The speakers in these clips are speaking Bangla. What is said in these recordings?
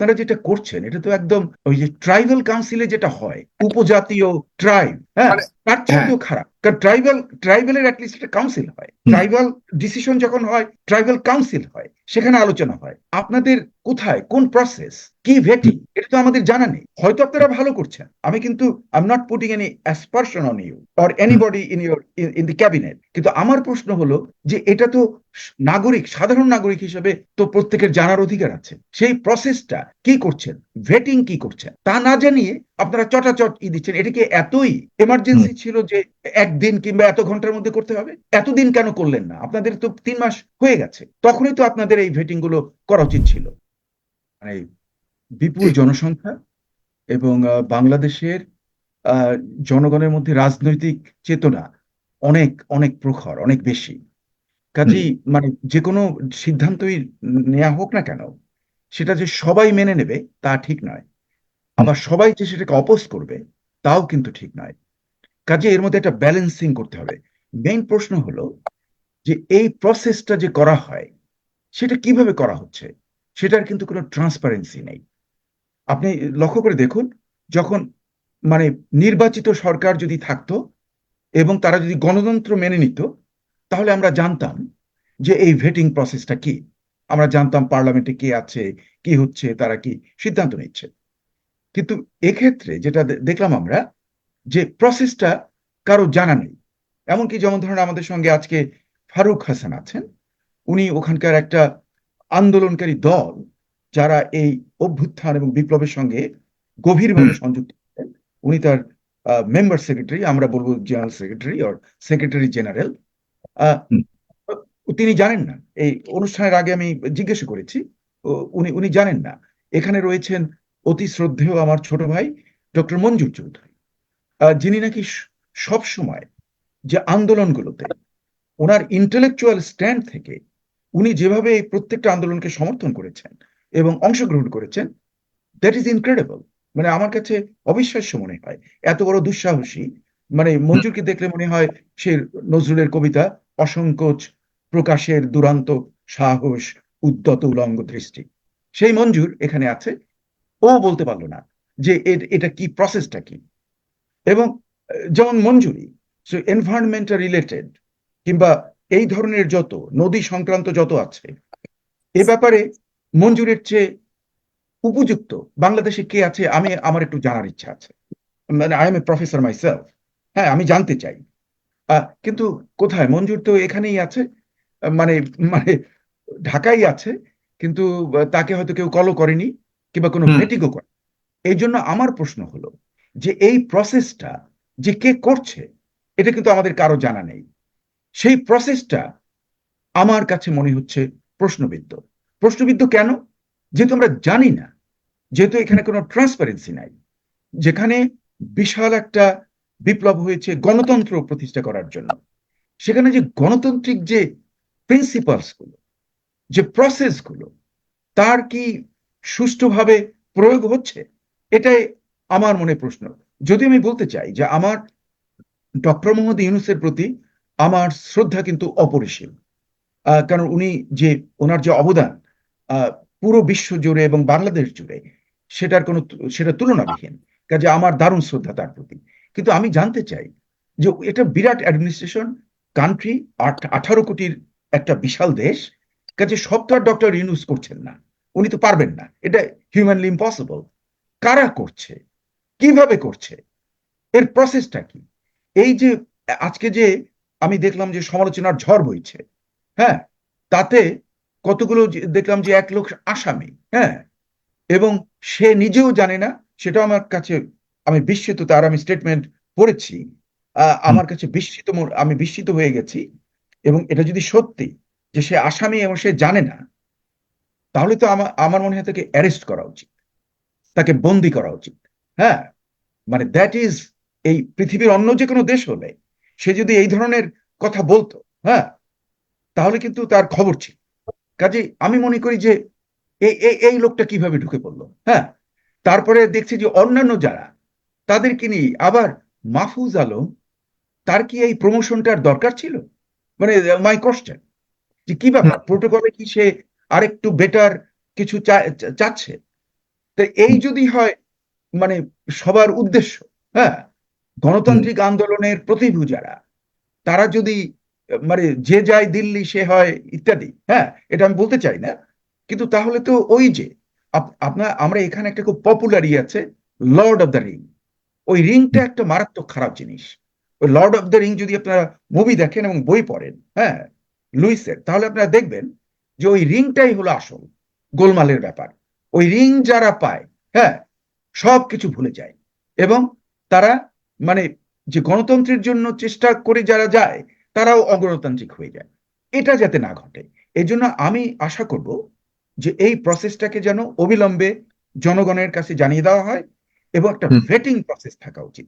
আপনারা যেটা করছেন এটা তো একদম ওই যে ট্রাইবাল কাউন্সিলে যেটা হয় উপজাতীয় ট্রাইব হ্যাঁ? মানে- তার চেয়েও খারাপ। কারণ ট্রাইবাল ট্রাইবেলের অ্যাটলিস্ট একটা কাউন্সিল হয়। ট্রাইবাল ডিসিশন যখন হয় ট্রাইবাল কাউন্সিল হয় সেখানে আলোচনা হয়। আপনাদের কোথায় কোন প্রসেস কি ভেটিং তো আমাদের জানা নেই। হয়তো আপনারা ভালো করছেন। আমি কিন্তু I am not putting any aspersion on you or anybody in your in the cabinet কিন্তু আমার প্রশ্ন হলো যে এটা তো নাগরিক সাধারণ নাগরিক হিসেবে তো প্রত্যেকের জানার অধিকার আছে। সেই প্রসেসটা কি করছেন? ভেটিং কি করছেন? তা না জানিয়ে আপনারা চটাচট ই দিচ্ছেন। এটাকে এতই এমার্জেন্সি ছিল যে একদিন কিংবা এত ঘণ্টার মধ্যে করতে হবে? এতদিন কেন করলেন না? আপনাদের তো তিন মাস হয়ে গেছে। তখনই তো আপনাদের এই ভেটিংগুলো করা উচিত ছিল। মানে বিপুল জনসংখ্যা এবং বাংলাদেশের আহ, জনগণের মধ্যে রাজনৈতিক চেতনা অনেক অনেক প্রখর অনেক বেশি। কাজেই মানে যে কোনো সিদ্ধান্তই নেওয়া হোক না কেন সেটা যে সবাই মেনে নেবে তা ঠিক নয়। আবার সবাই যে সেটাকে অপোজ করবে তাও কিন্তু ঠিক নয়। কাজে এর মধ্যে একটা ব্যালেন্সিং করতে হবে। মেইন প্রশ্ন হলো যে এই প্রসেসটা যে করা হয় সেটা কীভাবে করা হচ্ছে? সেটার কিন্তু কোনো ট্রান্সপারেন্সি নেই। আপনি লক্ষ্য করে দেখুন, যখন মানে নির্বাচিত সরকার যদি থাকতো এবং তারা যদি গণতন্ত্র মেনে নিত, তাহলে আমরা জানতাম যে এই ভেটিং প্রসেসটা কি। আমরা জানতাম পার্লামেন্টে কে আছে, কি হচ্ছে, তারা কি সিদ্ধান্ত নিচ্ছে। কিন্তু এক্ষেত্রে যেটা দেখলাম আমরা যে প্রসেসটা কারও জানা নেই। এমনকি যেমন ধরুন আমাদের সঙ্গে আজকে ফারুক হাসান আছেন, উনি ওখানকার একটা আন্দোলনকারী দল, যারা এই অভ্যুত্থান এবং বিপ্লবের সঙ্গে গভীরভাবে সংযুক্ত উনি তার মেম্বার সেক্রেটারি আমরা বলব general secretary or secretary general তিনি জানেন না। এই অনুষ্ঠানের আগে আমি জিজ্ঞেস করেছি। উনি উনি জানেন না। এখানে রয়েছেন অতি শ্রদ্ধেয় আমার ছোট ভাই ডক্টর মঞ্জুর চৌধুরী। আহ, যিনি নাকি সব সময় যে আন্দোলনগুলোতে ওনার ইন্টেলেকচুয়াল স্ট্যান্ড থেকে উনি যেভাবে এই প্রত্যেকটা আন্দোলনকে সমর্থন করেছেন এবং অংশগ্রহণ করেছেন। দ্যাট ইজ ইনক্রেডিবল মানে আমার কাছে অবিশ্বাস্য মনে হয়। এত বড় দুঃসাহসী। মানে মঞ্জুরকে দেখলে মনে হয় সে নজরুলের কবিতা অসংকোচ, প্রকাশের দুরান্ত সাহস, উদ্যত উলঙ্গ দৃষ্টি। সেই মঞ্জুর এখানে আছে। ও বলতে পারল না যে এটা কি প্রসেসটা কি। এবং যেমন মঞ্জুরি এনভায়রনমেন্ট রিলেটেড কিংবা এই ধরনের যত নদী সংক্রান্ত যত আছে, এ ব্যাপারে মঞ্জুরের চেয়ে উপযুক্ত। বাংলাদেশে কে আছে? আমি আমার একটু জানার ইচ্ছা আছে। মানে I am a professor myself হ্যাঁ আমি জানতে চাই। কিন্তু কোথায়? মঞ্জুর তো এখানেই আছে। মানে মানে ঢাকাই আছে। কিন্তু তাকে হয়তো কেউ কলও করেনি কিংবা কোনো হুম। ভেটিকও করে এই জন্য আমার প্রশ্ন হলো যে এই প্রসেসটা যে কে করছে এটা কিন্তু আমাদের কারও জানা নেই। সেই প্রসেসটা আমার কাছে মনে হচ্ছে প্রশ্নবিদ্ধ। প্রশ্নবিদ্ধ কেন? যেহেতু আমরা জানি না, যেহেতু এখানে কোনো ট্রান্সপারেন্সি নাই, যেখানে বিশাল একটা বিপ্লব হয়েছে গণতন্ত্র প্রতিষ্ঠা করার জন্য। সেখানে যে গণতান্ত্রিক যে প্রিন্সিপালসগুলো যে প্রসেসগুলো তার কি সুষ্ঠুভাবে প্রয়োগ হচ্ছে? এটাই আমার মনে প্রশ্ন। যদি আমি বলতে চাই যে আমার ডক্টর মোহাম্মদ ইউনুসের প্রতি আমার শ্রদ্ধা কিন্তু অপরিসীম। কারণ উনি যে, ওনার যে অবদান পুরো বিশ্ব জুড়ে এবং বাংলাদেশ জুড়ে সেটার কোনো সেটা তুলনাবিহীন। কাজে আমার দারুণ শ্রদ্ধা তার প্রতি। কিন্তু আমি জানতে চাই যে এটা বিরাট অ্যাডমিনিস্ট্রেশন, কান্ট্রি আঠারো কোটির একটা বিশাল দেশ, কাজে সব তো আর ডক্টর ইউনুস করছেন না। উনি তো পারবেন না। এটা হিউম্যানলি ইম্পসিবল কারা করছে? কীভাবে করছে? এর প্রসেসটা কি? এই যে আজকে যে আমি দেখলাম যে সমালোচনার ঝড় বইছে হ্যাঁ? তাতে কতগুলো দেখলাম যে এক লোক আসামি হ্যাঁ? এবং সে নিজেও জানে না সেটা আমার কাছে, আমি বিস্মিত, তার আমি স্টেটমেন্ট পড়েছি। আমার কাছে বিস্মিত আমি বিস্মিত হয়ে গেছি। এবং এটা যদি সত্যি যে সে আসামি এবং সে জানে না, তাহলে তো আমার আমার মনে হয় তাকে অ্যারেস্ট করা উচিত। তাকে বন্দি করা উচিত হ্যাঁ? মানে দ্যাট ইজ এই পৃথিবীর অন্য যে কোনো দেশ হলে সে যদি এই ধরনের কথা বলতো হ্যাঁ? তাহলে কিন্তু তার খবর ছিল। কাজে আমি মনে করি যে এই এই লোকটা কীভাবে ঢুকে পড়ল হ্যাঁ? তারপরে দেখছি যে অন্যান্য যারা তাদেরকে নিয়ে আবার মাহফুজ আলম তার কি এই প্রমোশনটার দরকার ছিল? মানে মাই কোশ্চেন যে কি ব্যাপার? প্রোটোকলে কি সে আরেকটু বেটার কিছু চাচ্ছে? তো এই যদি হয় মানে সবার উদ্দেশ্য হ্যাঁ? গণতান্ত্রিক আন্দোলনের প্রতিভু যারা তারা যদি মানে যে যায় দিল্লি সে হয় ইত্যাদি। হ্যাঁ এটা আমি বলতে চাই না। কিন্তু তাহলে তো ওই যে আপনার আমরা এখানে একটা খুব পপুলারই আছে লর্ড অফ দ্য রিং ওই রিংটা একটা মারাত্মক খারাপ জিনিস। ওই লর্ড অফ দ্য রিং যদি আপনারা মুভি দেখেন এবং বই পড়েন হ্যাঁ লুইসের তাহলে আপনারা দেখবেন যে ওই রিংটাই হলো আসল গোলমালের ব্যাপার। ওই রিং যারা পায় হ্যাঁ সব কিছু ভুলে যায়। এবং তারা মানে যে গণতন্ত্রের জন্য চেষ্টা করে যারা যায় তারাও অগণতান্ত্রিক হয়ে যায়। এটা যাতে না ঘটে এই জন্য আমি আশা করব যে এই প্রসেসটাকে যেন অবিলম্বে জনগণের কাছে জানিয়ে দেওয়া হয় এবং একটা ভেটিং প্রসেস থাকা উচিত।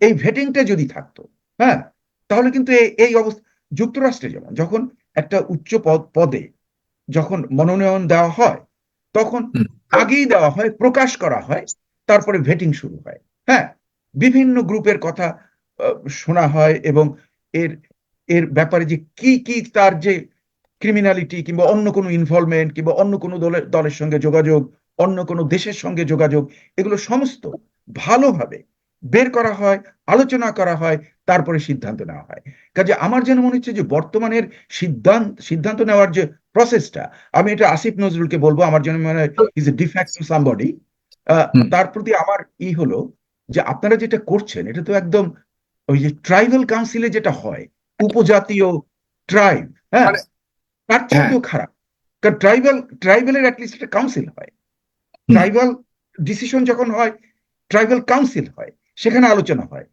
এই ভেটিংটা যদি থাকতো হ্যাঁ তাহলে কিন্তু এই- অবস্থা যুক্তরাষ্ট্রে যেমন যখন একটা উচ্চ পদ পদে যখন মনোনয়ন দেওয়া হয় তখন আগেই দেওয়া হয় প্রকাশ করা হয় তারপরে ভেটিং শুরু হয়। হ্যাঁ বিভিন্ন গ্রুপের কথা শোনা হয় এবং এর এর ব্যাপারে যে কি কি তার যে ক্রিমিনালিটি কিংবা অন্য কোনো ইনভলভমেন্ট কিংবা অন্য কোনো দলের দলের সঙ্গে যোগাযোগ অন্য কোনো দেশের সঙ্গে যোগাযোগ এগুলো সমস্ত ভালোভাবে বের করা হয় আলোচনা করা হয় তারপরে সিদ্ধান্ত নেওয়া হয় কাজে আমার যেন মনে হচ্ছে যে বর্তমানের সিদ্ধান্ত সিদ্ধান্ত নেওয়ার যে প্রসেসটা আমি এটা আসিফ নজরুলকে বলব আমার জন্য মনে হয় ইজ এ ডিফ্যাক্ট সামবডি। তার প্রতি আমার ই হলো যে আপনারা যেটা করছেন এটা তো একদম ওই যে ট্রাইবাল কাউন্সিলে যেটা হয় উপজাতীয় ট্রাইব হ্যাঁ? মানে- তার চেয়েও খারাপ। কারণ ট্রাইবাল ট্রাইবালের অ্যাটলিস্ট একটা কাউন্সিল হয়। ট্রাইবাল ডিসিশন যখন হয় ট্রাইবাল কাউন্সিল হয় সেখানে আলোচনা হয়।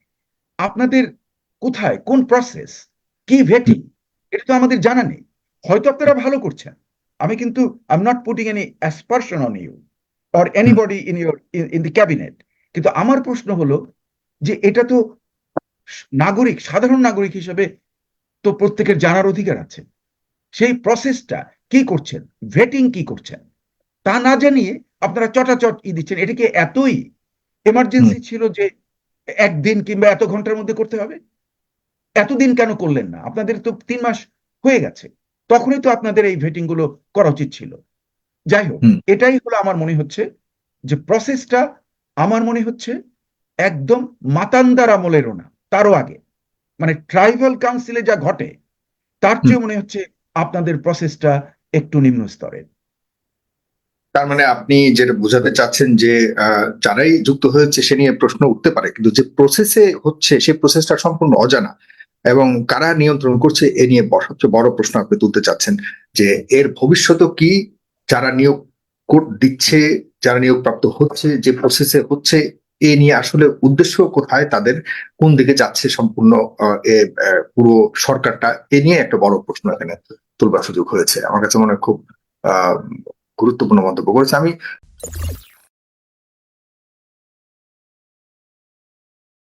আপনাদের কোথায় কোন প্রসেস কি ভেটিং এটা তো আমাদের জানা নেই। হয়তো আপনারা ভালো করছেন। আমি কিন্তু I am not putting any aspersion on you or anybody in your in the cabinet কিন্তু আমার প্রশ্ন হলো যে এটা তো নাগরিক সাধারণ নাগরিক হিসেবে তো প্রত্যেকের জানার অধিকার আছে। সেই প্রসেসটা কি করছেন? ভেটিং কি করছেন? তা না জানিয়ে আপনারা চটাচট ই দিচ্ছেন। এটা কি এতই এমার্জেন্সি ছিল যে একদিন কিংবা এত ঘণ্টার মধ্যে করতে হবে? এতদিন কেন করলেন না? আপনাদের তো তিন মাস হয়ে গেছে। তখনই তো আপনাদের এই ভেটিংগুলো করা উচিত ছিল। যাই হোক এটাই হলো আমার মনে হচ্ছে যে প্রসেসটা আমার মনে হচ্ছে একদম মাতান্দার আমলেরও না তারও আগে। মানে ট্রাইবাল কাউন্সিলে যা ঘটে তার চেয়ে মনে হচ্ছে আপনাদের প্রসেসটা একটু নিম্ন স্তরের তার মানে আপনি যেটা বোঝাতে চাচ্ছেন যে আহ, যারাই যুক্ত হয়েছে সে নিয়ে প্রশ্ন উঠতে পারে কিন্তু যে প্রসেসে হচ্ছে সেই প্রসেসটা সম্পূর্ণ অজানা। এবং কারা নিয়ন্ত্রণ করছে এ নিয়ে সবচেয়ে বড় প্রশ্ন আপনি তুলতে চাচ্ছেন যে এর ভবিষ্যৎ কি? যারা নিয়োগ দিচ্ছে যারা নিয়োগপ্রাপ্ত হচ্ছে যে প্রসেসে হচ্ছে এ নিয়ে আসলে উদ্দেশ্য কোথায়, তাদের কোন দিকে যাচ্ছে সম্পূর্ণ পুরো সরকারটা, এ নিয়ে একটা বড় প্রশ্ন এখানে তুলবার সুযোগ হয়েছে। আমার কাছে মনে হয় খুব আহ গুরুত্বপূর্ণ মন্তব্য করেছে। আমি